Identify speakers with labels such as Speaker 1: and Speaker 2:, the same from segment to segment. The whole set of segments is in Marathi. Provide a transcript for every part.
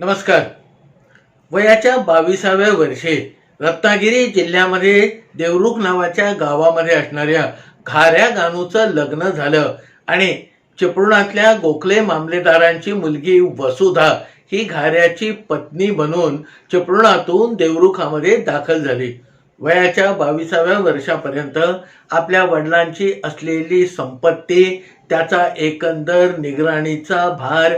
Speaker 1: नमस्कार. वयाच्या बावीसाव्या वर्षी रत्नागिरी जिल्ह्यामध्ये देवरुख नावाच्या गावामध्ये असणाऱ्या घाऱ्या गानूचं लग्न झालं आणि चिपळुणातल्या गोखले मामलेदारांची मुलगी वसुधा ही घाऱ्याची पत्नी बनून चिपळुणातून देवरुखामध्ये दाखल झाली. वयाच्या बावीसाव्या वर्षापर्यंत आपल्या वडिलांची असलेली संपत्ती त्याचा एकंदर निगराणीचा भार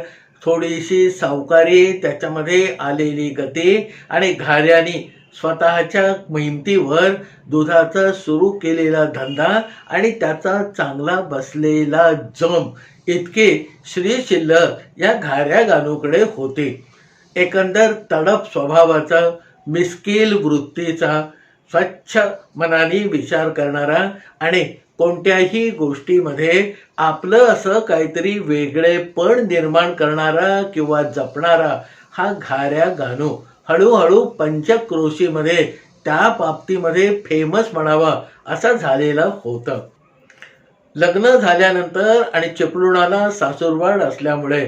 Speaker 1: थोडीशी सावकारी त्याच्यामध्ये आलेली गती आणि घाऱ्यानी स्वतःच्या मेहनतीवर दुधाचा सुरू केलेला धंदा आणि त्याचा चांगला बसलेला जम इतके श्री शिल्लक या घाऱ्या गाणूकडे होते. एकंदर तडप स्वभावाचा मिस्किल वृत्तीचा स्वच्छ मनाने विचार करणारा आणि कोणत्याही गोष्टीमध्ये आपलं असं काहीतरी वेगळेपण निर्माण करणारा किंवा जपणारा हा घाऱ्या गाणू हळूहळू पंचक्रोशीमध्ये त्या बाबतीमध्ये फेमस म्हणावा असा झालेला होता. लग्न झाल्यानंतर आणि चिपळुणाला सासूरवाड असल्यामुळे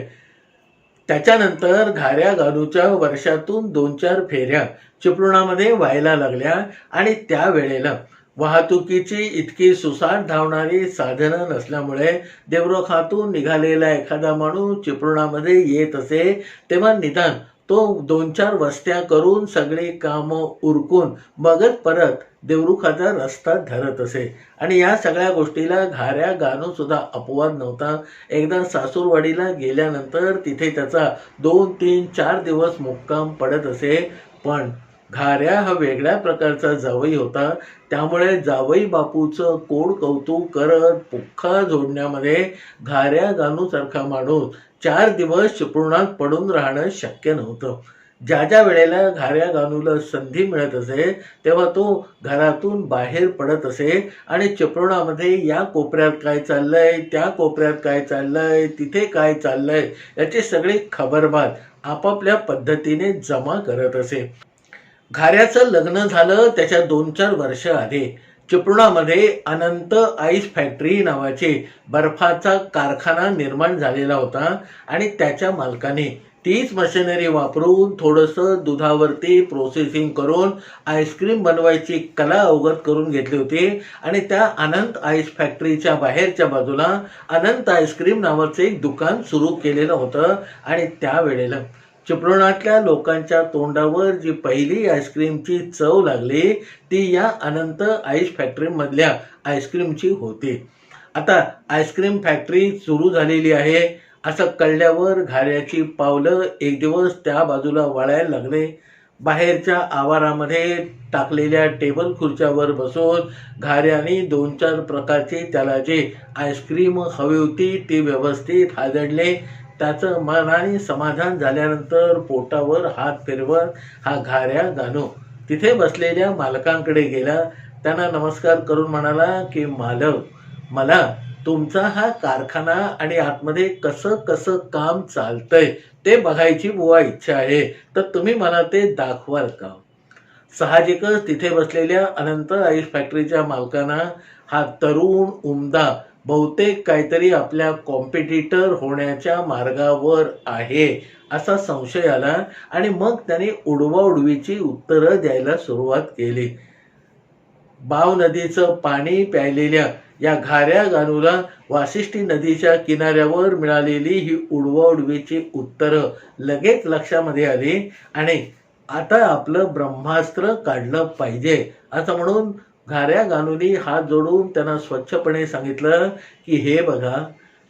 Speaker 1: त्याच्यानंतर घाऱ्या गाडूच्या वर्षातून दोन चार फेऱ्या चिपळुणामध्ये व्हायला लागल्या आणि त्यावेळेला वाहतुकीची इतकी सुसाट धावणारी साधनं नसल्यामुळे देवरोखातून निघालेला एखादा माणूस चिपळुणामध्ये येत असे तेव्हा निदान तो दोन चार वस्त्या करून सगळी कामं उरकून मगच परत देवरुखाचा रस्ता धरत असे. आणि या सगळ्या गोष्टीला घाऱ्या गाणं सुद्धा अपवाद नव्हता. एकदा सासूरवाडीला गेल्यानंतर तिथे त्याचा दोन तीन चार दिवस मुक्काम पडत असे. पण घाऱ्या हा वेगळ्या प्रकारचा जावई होता. त्यामुळे जावई बापूचं कोड कौतुक करत पुख्खा जोडण्यामध्ये घाऱ्या गाणूसारखा माणूस चार दिवस चिपळुणात पडून राहणं शक्य नव्हतं. ज्या ज्या वेळेला घाऱ्या गाणूला संधी मिळत असे तेव्हा तो घरातून बाहेर पडत असे आणि चिपळुणामध्ये या कोपऱ्यात काय चाललंय त्या कोपऱ्यात काय चाललंय तिथे काय चाललंय याची सगळी खबरबात आपापल्या पद्धतीने जमा करत असे. घाऱ्याचं लग्न झालं त्याच्या दोन चार वर्ष आधी. चिपळुणामध्ये अनंत आईस फॅक्टरी नावाचे बर्फाचा कारखाना निर्माण झालेला होता आणि त्याच्या मालकाने तीच मशिनरी वापरून थोडंसं दुधावरती प्रोसेसिंग करून आईस्क्रीम बनवायची कला अवगत करून घेतली होती आणि त्या अनंत आईस फॅक्टरीच्या बाहेरच्या बाजूला अनंत आईस्क्रीम नावाचं एक दुकान सुरू केलेलं होतं आणि त्यावेळेला चिपळुणातल्या लोकांच्या तोंडावर जी पहिली आईस्क्रीमची चव लागली ती या अनंत आईस फॅक्टरीमधल्या आईस्क्रीमची होती. आता आईस्क्रीम फॅक्टरी सुरू झालेली आहे. असं कळल्यावर घाऱ्याची पावलं एक दिवस त्या बाजूला वळायला लागले. बाहेरच्या आवारामध्ये टाकलेल्या टेबल खुर्च्यावर बसून घाऱ्याने दोन चार प्रकारची त्याला जे आईस्क्रीम हवी होती ती व्यवस्थित हादडले त्याचं मनाने समाधान झाल्यानंतर पोटावर हात फिरवत हा घाऱ्या गाणू. तिथे बसलेल्या मालकांकडे गेला. त्यांना नमस्कार करून म्हणाला की मालक मला तुमचा हा कारखाना आणि आतमध्ये कसं कसं काम चालतंय ते बघायची बुवा इच्छा आहे. तर तुम्ही मला ते दाखवाल का? साहजिकच तिथे बसलेल्या अनंत आईस फॅक्टरीच्या मालकांना हा तरुण उमदा बहुतेक काहीतरी आपल्या कॉम्पिटिटर होण्याच्या मार्गावर आहे असा संशय आला आणि मग त्याने उडवाउडवीची उत्तरं द्यायला सुरुवात केली. बाव नदीचं पाणी प्यायलेल्या या घाऱ्या गानूला वासिष्ठी नदीच्या किनाऱ्यावर मिळालेली ही उडवाउडवीची उत्तरं लगेच लक्षामध्ये आली आणि आता आपलं ब्रह्मास्त्र काढलं पाहिजे असं म्हणून घाऱ्या गानूनी हात जोडून त्यांना स्वच्छपणे सांगितलं की हे बघा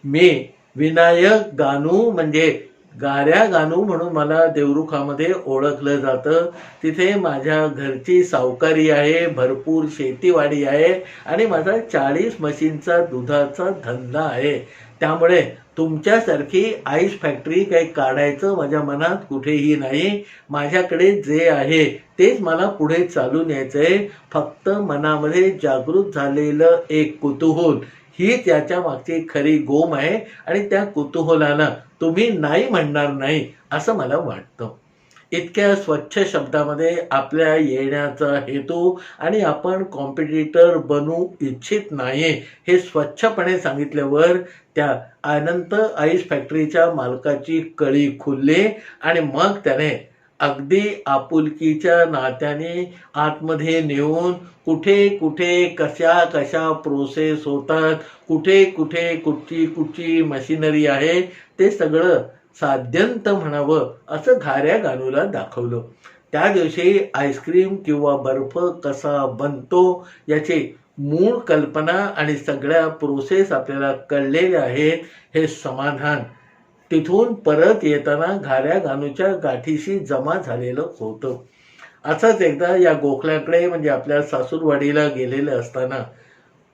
Speaker 1: मी विनायक गानू म्हणजे गाऱ्या गानू म्हणून मला देवरुखामध्ये ओळखलं जातं. तिथे माझ्या घरची सावकारी आहे भरपूर शेतीवाडी आहे आणि माझा चाळीस म्हशींचा दुधाचा धंदा आहे. त्यामुळे तुमच्यासारखी आईस फॅक्टरी काही काढायचं माझ्या मनात कुठेही नाही. माझ्याकडे जे आहे तेच मला पुढे चालून यायचंय. फक्त मनामध्ये जागृत झालेलं एक कुतूहल. ही त्याच्या मागची खरी गोम आहे आणि त्या कुतूहलानं तुम्ही नाही म्हणणार नाही असं मला वाटतं. इतक्या स्वच्छ शब्दामध्ये आपल्या येण्याचा हेतू आणि आपण कॉम्पिटिटर बनू इच्छित नाही हे स्वच्छपणे सांगितल्यावर त्या अनंत आईस फॅक्टरीच्या मालकाची कळी खुलली आणि मग त्याने अगदी आपुलकीच्या नात्याने आतमध्ये नेऊन कुठे कुठे कशा कशा प्रोसेस होतात कुठे कुठे कुठची कुठची मशिनरी आहे ते सगळं साध्यंत म्हणावं असं घाऱ्या गानूला दाखवलं. त्या दिवशी आईस्क्रीम किंवा बर्फ कसा बनतो याची मूळ कल्पना आणि सगळ्या प्रोसेस आपल्याला कळलेल्या आहेत हे समाधान. तिथून परत येताना घाऱ्या गानूच्या गाठीशी जमा झालेलं होतं. असंच एकदा या गोखल्याकडे म्हणजे आपल्या सासूरवाडीला गेलेले असताना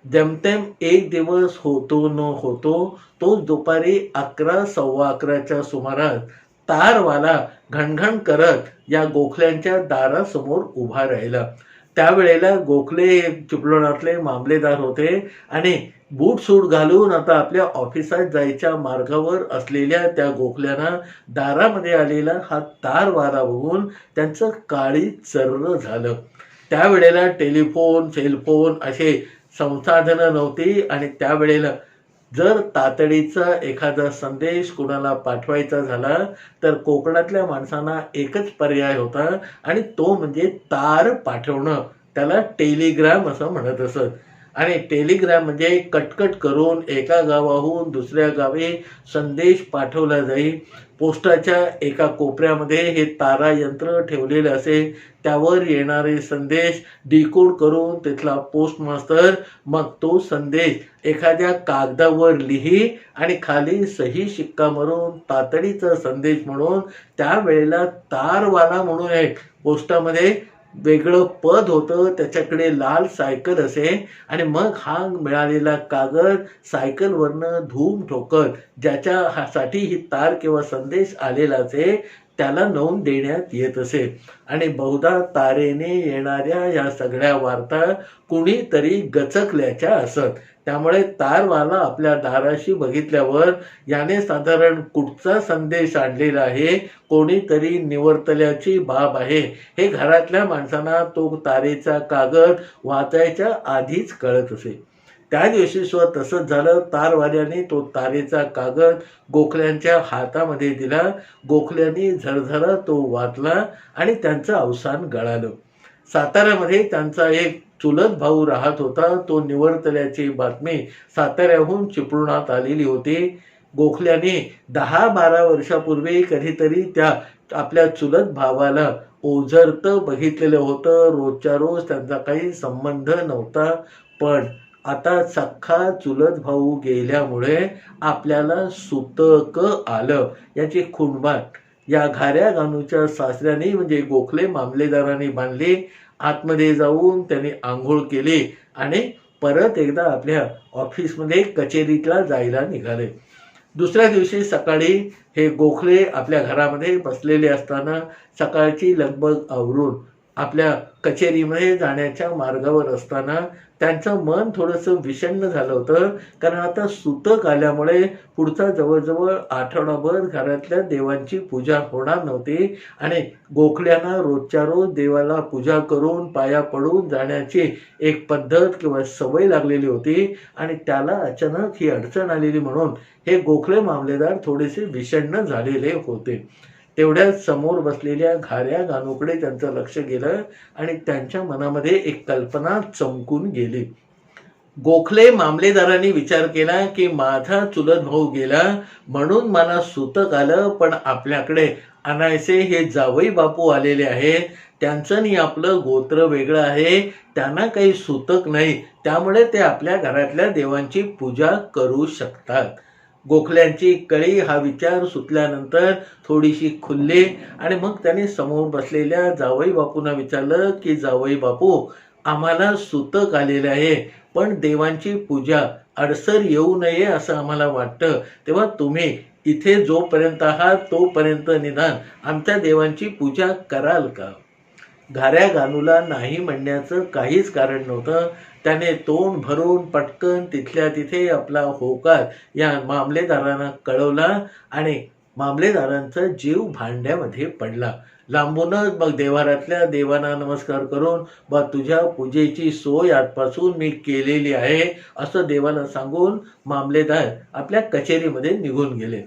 Speaker 1: जमतेम एक दिवस होतो न होतो तो दुपारी अकरा सव्वा अकराच्या सुमारास तारवाला घणघण करत या गोखल्यांच्या दारासमोर उभा राहिला. त्यावेळेला गोखले हे मामलेदार होते आणि बूट सूट घालून आता आपल्या ऑफिसात जायच्या मार्गावर असलेल्या त्या गोखल्यांना दारामध्ये आलेला हा तार वारा बघून त्यांचं काळी चर्र झालं. त्यावेळेला टेलिफोन सेलफोन असे संसाधनं नव्हती आणि त्यावेळेला जर तातडीचा एखादा संदेश कुणाला पाठवायचा झाला तर कोकणातल्या माणसांना एकच पर्याय होता आणि तो म्हणजे तार पाठवणं. त्याला टेलिग्राम असं म्हणत असत. आणि टेलिग्राम म्हणजे कटकट करून एका गावाहून दुसऱ्या गावी संदेश पाठवला जाईल. पोस्टाच्या एका कोपऱ्यामध्ये हे तारा यंत्र ठेवलेले असे त्यावर येणारे संदेश डिकोड करून तिथला पोस्ट मास्तर मग तो संदेश एखाद्या कागदावर लिही आणि खाली सही शिक्का मारून तातडीचा संदेश म्हणून त्यावेळेला तारवाला म्हणून एक पोस्टामध्ये वेगळं पद होतं त्याच्याकडे लाल सायकल असे. आणि मग हा मिळालेला कागद सायकलवरनं धूम ठोकत ज्याच्या हा- साठी ही तार किंवा संदेश आलेला असे त्याला नोंद देण्यात येत असे. आणि बहुधा तारेने येणाऱ्या या सगळ्या वार्ता कुणीतरी गचकल्याच्या असत. त्यामुळे तारवाला आपल्या दाराशी बघितल्यावर याने साधारण कुठचा संदेश आणलेला आहे? कोणीतरी निवर्तल्याची बाब आहे. हे घरातल्या माणसांना तो तारेचा कागद वाचायच्या आधीच कळत असे. त्या दिवशी सुद्धा तसंच झालं. तारवाल्याने तो तारेचा कागद गोखल्यांच्या हातामध्ये दिला. गोखल्यांनी झरझरा तो वाचला आणि त्यांचं अवसान गळालं. साताऱ्यामध्ये त्यांचा एक चुलत भाऊ राहत होता. तो निवर्तल्याची बातमी साताऱ्याहून चिपळुणात आलेली होती. गोखल्याने दहा बारा वर्षापूर्वी कधीतरी त्या आपल्या चुलत भावाला ओझरत बघितलेलं होतं. रोजच्या रोज त्यांचा काही संबंध नव्हता. पण आता सख्खा चुलत भाऊ गेल्यामुळे आपल्याला सुतक आलं. याची खुणबाट या घाऱ्या गानूच्या सासऱ्याने म्हणजे गोखले मामलेदारांनी बांधले आतमध्ये जाऊन त्यांनी आंघोळ केली आणि परत एकदा आपल्या ऑफिसमध्ये कचेरीतला जायला निघाले. दुसऱ्या दिवशी सकाळी हे गोखले आपल्या घरामध्ये बसलेले असताना सकाळची लगबग आवरून आपल्या कचेरीमध्ये जाण्याच्या मार्गावर असताना त्यांचं मन थोडंसं विषण्ण झालं होतं. कारण आता सुतक आल्यामुळे पुढचा जवळजवळ आठवडाभर घरातल्या देवांची पूजा होणार नव्हती. आणि गोखल्यांना रोजच्या रोज देवाला पूजा करून पाया पडून जाण्याची एक पद्धत किंवा सवय लागलेली होती. आणि त्याला अचानक ही अडचण आलेली म्हणून हे गोखले मामलेदार थोडेसे विषण्ण झालेले होते. तेवढ्याच समोर बसलेल्या घाऱ्या गानूकडे त्यांचं लक्ष गेलं आणि त्यांच्या मनामध्ये एक कल्पना चमकून गेली. गोखले मामलेदारांनी विचार केला की माझा चुलत भाऊ गेला म्हणून मला सुतक आलं पण आपल्याकडे अनायसे हे जावई बापू आलेले आहेत त्यांचं आणि आपलं गोत्र वेगळं आहे. त्यांना काही सुतक नाही. त्यामुळे ते आपल्या घरातल्या देवांची पूजा करू शकतात. गोखल्यांची कळी हा विचार सुटल्यानंतर थोडीशी खुलली आणि मग त्याने समोर बसलेल्या जावई बापूंना विचारलं की जावई बापू आम्हाला सुतक आलेलं आहे पण देवांची पूजा अडसर येऊ नये असं आम्हाला वाटतं. तेव्हा तुम्ही इथे जोपर्यंत आहात तोपर्यंत निदान आमच्या देवांची पूजा कराल का? घाऱ्या गानूला नाही म्हणण्याचं काहीच कारण नव्हतं. त्याने तोंड भरून पटकन तिथल्या तिथे आपला होकार या मामलेदारांना कळवला आणि मामलेदारांचा जीव भांड्यामध्ये पडला. लांबूनच मग देवारातल्या देवांना नमस्कार करून बा तुझ्या पूजेची सोय आजपासून मी केलेली आहे असं देवाला सांगून मामलेदार आपल्या कचेरीमध्ये निघून गेले.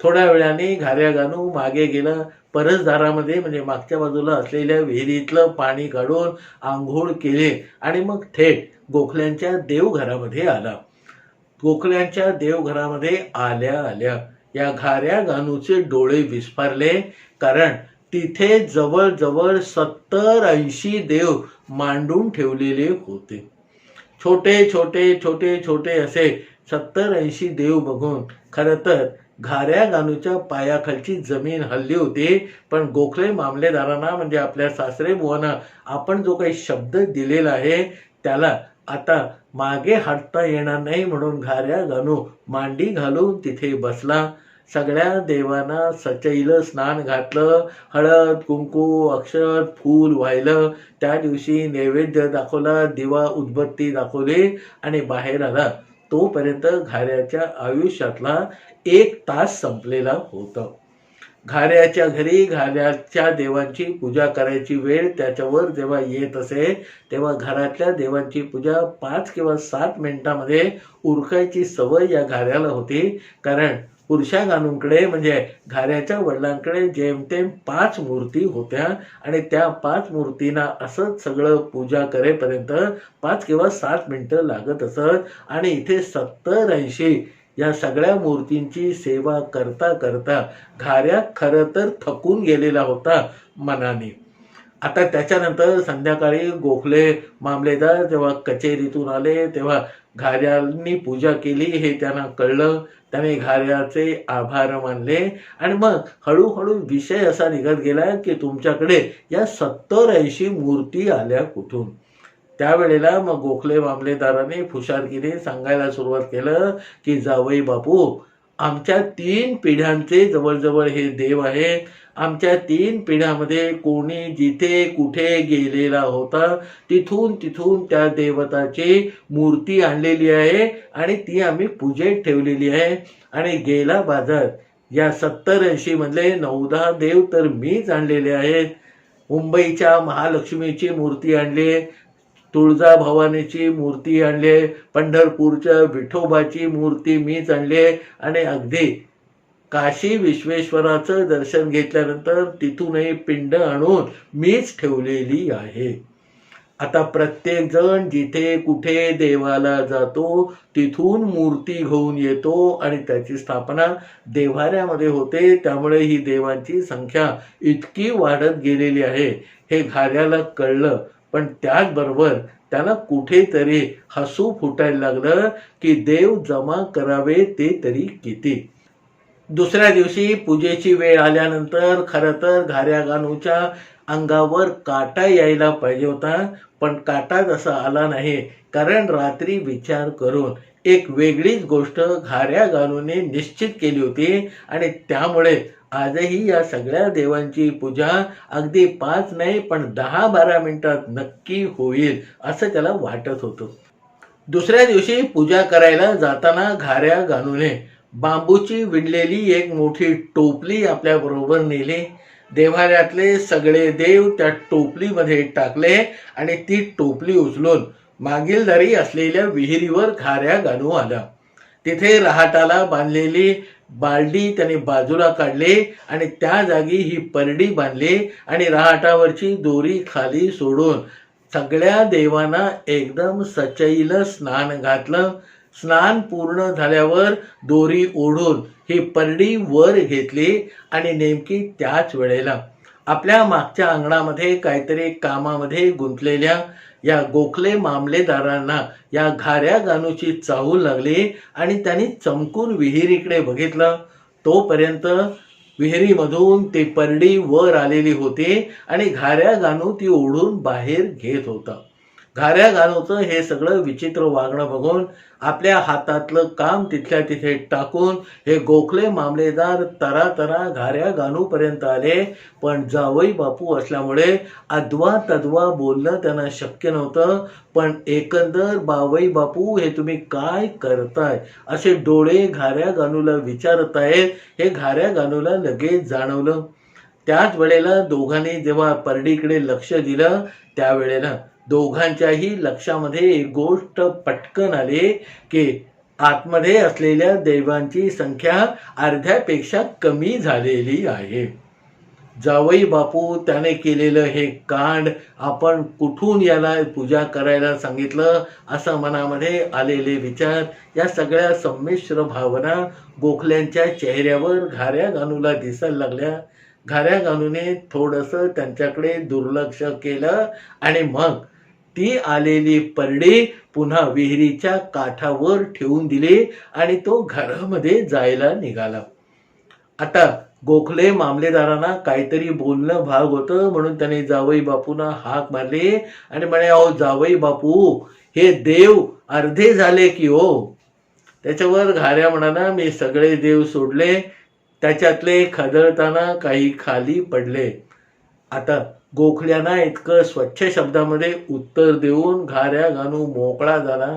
Speaker 1: थोड्या वेळाने घाऱ्या गाणू मागे गेला. परसदारामध्ये म्हणजे मागच्या बाजूला असलेल्या विहिरीतलं पाणी काढून आंघोळ केले आणि मग थेट गोखल्यांच्या देवघरामध्ये आला. गोखल्यांच्या देवघरामध्ये आल्या आल्या. या घाऱ्या गाणूचे डोळे विस्फारले कारण तिथे जवळजवळ सत्तर ऐंशी देव मांडून ठेवलेले होते. छोटे छोटे छोटे छोटे असे सत्तर ऐंशी देव बघून खरं तर घाऱ्या गानूच्या पायाखालची जमीन हल्ली होती. पण गोखले मामलेदारांना म्हणजे आपल्या सासरे बुवांना आपण जो काही शब्द दिलेला आहे त्याला आता मागे हटता येणार नाही म्हणून घाऱ्या गाणू मांडी घालून तिथे बसला. सगळ्या देवांना सचैलं स्नान घातलं. हळद कुंकू अक्षत फूल व्हायलं त्या दिवशी नैवेद्य दाखवला दिवा उदबत्ती दाखवली आणि बाहेर आला. तोपर्यंत घाऱ्याच्या आयुष्यातला एक तास संपलेला होता. घाऱ्याच्या घरी घाऱ्याच्या देवांची पूजा करायची वेळ त्याच्यावर जेव्हा येत असे तेव्हा घरातल्या देवांची पूजा पाच किंवा सात मिनिटामध्ये उरकायची सवय या घाऱ्याला होती. कारण पुरुषागानूंकडे म्हणजे घाऱ्याच्या वडिलांकडे जेमतेम पाच मूर्ती होत्या. आणि त्या पाच मूर्तींना असंच सगळं पूजा करेपर्यंत पाच किंवा सात मिनिटं लागत असत. आणि इथे सत्तर ऐंशी या सगळ्या मूर्तींची सेवा करता करता घाऱ्या खरं तर थकून गेलेला होता मनाने. आता त्याच्यानंतर संध्याकाळी गोखले मामलेदार जेव्हा कचेरीतून आले तेव्हा घाऱ्यांनी पूजा केली हे त्यांना कळलं. त्याने घाऱ्याचे आभार मानले. आणि मग हळूहळू विषय असा निघत गेला की तुमच्याकडे या सत्तर ऐंशी मूर्ती आल्या कुठून? त्यावेळेला मग गोखले मामलेदाराने फुशारकीने सांगायला सुरुवात केलं की जावई बापू आमच्या तीन पिढ्यांचे जवळजवळ हे देव आहेत. आमच्या तीन पिढ्यामध्ये कोणी जिथे कुठे गेलेला होता तिथून तिथून त्या देवताची मूर्ती आणलेली आहे आणि ती आम्ही पूजेत ठेवलेली आहे. आणि गेला बाजार या सत्तर ऐंशी मधले नऊ देव तर मीच आणलेले आहेत. मुंबईच्या महालक्ष्मीची मूर्ती आणली तुळजाभवानीची मूर्ती आणली पंढरपूरच्या विठोबाची मूर्ती मीच आणली आणि अगदी काशी विश्वेश्वराचं दर्शन घेतल्यानंतर तिथूनही पिंड आणून मीच ठेवलेली आहे. आता प्रत्येक जण जिथे कुठे देवाला जातो तिथून मूर्ती घेऊन येतो आणि त्याची स्थापना देवाऱ्यामध्ये होते. त्यामुळे ही देवांची संख्या इतकी वाढत गेलेली आहे. हे घाऱ्याला कळलं पण त्याचबरोबर त्याला कुठेतरी हसू फुटायला लागलं की देव जमा करावे ते तरी किती. दुसऱ्या दिवशी पूजेची वेळ आल्यानंतर खरं तर घाऱ्या गाणूच्या अंगावर काटा यायला पाहिजे होता पण काटा जसा आला नाही कारण रात्री विचार करून एक वेगळीच गोष्ट घाऱ्या गाणूने निश्चित केली होती आणि त्यामुळे आजही या सगळ्या देवांची पूजा अगदी पाच नाही पण दहा बारा मिनिटात नक्की होईल असं त्याला वाटत होतं. दुसऱ्या दिवशी पूजा करायला जाताना घाऱ्या घालूने बांबूची विणलेली एक मोठी टोपली आपल्या बरोबर नेली. देव्हाऱ्यातले सगळे देव त्या टोपलीमध्ये टाकले आणि ती टोपली उचलून मागील दारी असलेल्या विहिरीवर घाऱ्या घालू आला. तिथे रहाटाला बांधलेली बालडी त्याने बाजूला काढली आणि त्या जागी ही परडी बांधली आणि रहाटावरची दोरी खाली सोडून सगळ्या देवांना एकदम सचैल स्नान घातलं. स्नान पूर्ण झाल्यावर दोरी ओढून ही परडी वर घेतली आणि नेमकी त्याच वेळेला आपल्या मागच्या अंगणामध्ये काहीतरी कामामध्ये गुंतलेल्या या गोखले मामलेदारांना या घाऱ्या गाणूची चाहूल लागली आणि त्यांनी चमकून विहिरीकडे बघितलं. तोपर्यंत विहिरीमधून ते परडी वर आलेली होती आणि घाऱ्या गाणू ती ओढून बाहेर घेत होता. घाऱ्या घालवतं हे सगळं विचित्र वागणं बघून आपल्या हातातलं काम तिथल्या तिथे टाकून हे गोखले मामलेदार तरा तरा घाऱ्या गानूपर्यंत आले. पण जावई बापू असल्यामुळे अद्वा तद्वा बोलणं त्यांना शक्य नव्हतं. पण एकंदर बावई बापू हे तुम्ही काय करताय? असे डोळे घाऱ्या गाणूला विचारत आहेत हे घाऱ्या गाणूला लगेच जाणवलं. त्याच वेळेला दोघांनी जेव्हा परडीकडे लक्ष दिलं त्यावेळेला दोघांच्याही लक्षामध्ये एक गोष्ट पटकन आली की आतमध्ये असलेल्या देवांची संख्या अर्ध्यापेक्षा कमी झालेली आहे. जावई बापू त्याने केलेलं हे कांड आपण कुठून याला पूजा करायला सांगितलं असं मनामध्ये आलेले विचार या सगळ्या संमिश्र भावना गोखल्यांच्या चेहऱ्यावर घाऱ्या गानूला दिसायला लागल्या. घाऱ्या गानूने थोडंसं त्यांच्याकडे दुर्लक्ष केलं आणि मग ती आलेली परडी पुन्हा विहिरीच्या काठावर ठेवून दिली आणि तो घरामध्ये जायला निघाला. आता गोखले मामलेदारांना काहीतरी बोलणं भाग होतं म्हणून त्याने जावई बापूंना हाक मारली आणि म्हणे अहो जावई बापू हे देव अर्धे झाले की हो. त्याच्यावर घाऱ्या म्हणाला मी सगळे देव सोडले त्याच्यातले खदळताना काही खाली पडले. आता गोखल्यांना इतकं स्वच्छ शब्दामध्ये उत्तर देऊन घाऱ्या घालू मोकळा झाला.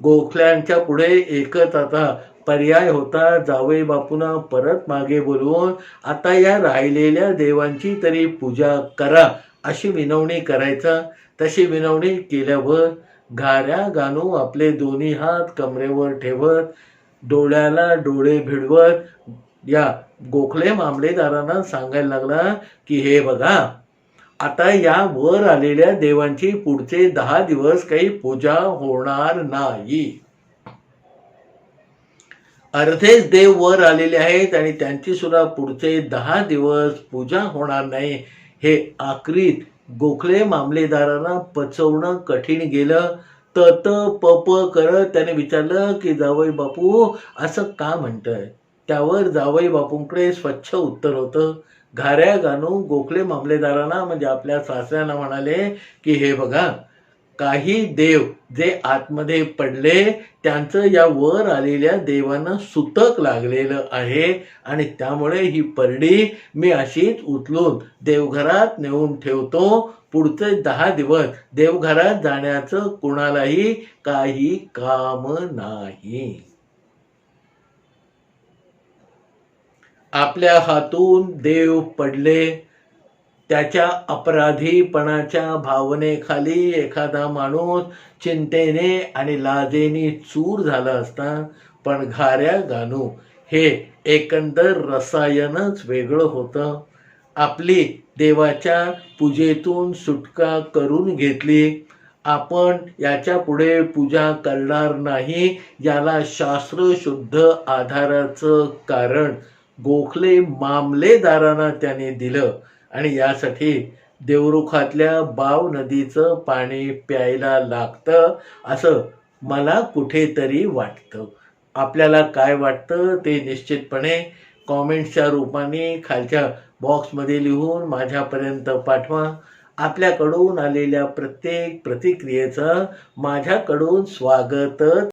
Speaker 1: गोखल्यांच्या पुढे एकच आता पर्याय होता. जावई बापूंना परत मागे बोलवून आता या राहिलेल्या देवांची तरी पूजा करा अशी विनवणी करायचा. तशी विनवणी केल्यावर घाऱ्या गाणू आपले दोन्ही हात कमरेवर ठेवत डोळ्याला डोळे भिडवत या गोखले मामलेदारांना सांगायला लागला की हे बघा आता या वर आलेल्या देवांची पुढचे दहा दिवस काही पूजा होणार नाही. अर्धेच देव वर आलेले आहेत आणि त्यांची सुद्धा पुढचे दहा दिवस पूजा होणार नाही. हे आक्रीत गोखले मामलेदारांना पचवणं कठीण गेलं. तत पप करत त्याने विचारलं की जावई बापू असं का म्हणतंय? त्यावर जावई बापूंकडे स्वच्छ उत्तर होतं. घाऱ्या घालून गोखले मामलेदारांना म्हणजे आपल्या सासऱ्यांना म्हणाले की हे बघा काही देव जे आतमध्ये पडले त्यांचं या वर आलेल्या देवांना सुतक लागलेलं आहे आणि त्यामुळे ही परडी मी अशीच उचलून देवघरात नेऊन ठेवतो. पुढचे दहा दिवस देवघरात जाण्याचं कुणालाही काही काम नाही. आपल्या हातून देव पडले त्याच्या अपराधीपणाच्या भावनेखाली एखादा माणूस चिंतेने आणि लाजेने चूर झाला असता पण घाऱ्या गाणू हे एकंदर रसायनच वेगळं होतं. आपली देवाच्या पूजेतून सुटका करून घेतली. आपण याच्यापुढे पूजा करणार नाही याला शास्त्रशुद्ध आधाराचं कारण गोखले मामलेदारांना त्याने दिलं आणि यासाठी देवरुखातल्या बाव नदीचं पाणी प्यायला लागतं असं मला कुठेतरी वाटतं. आपल्याला काय वाटतं ते निश्चितपणे कॉमेंट्सच्या रूपाने खालच्या बॉक्समध्ये लिहून माझ्यापर्यंत पाठवा. आपल्याकडून आलेल्या प्रत्येक प्रतिक्रियेचं माझ्याकडून स्वागत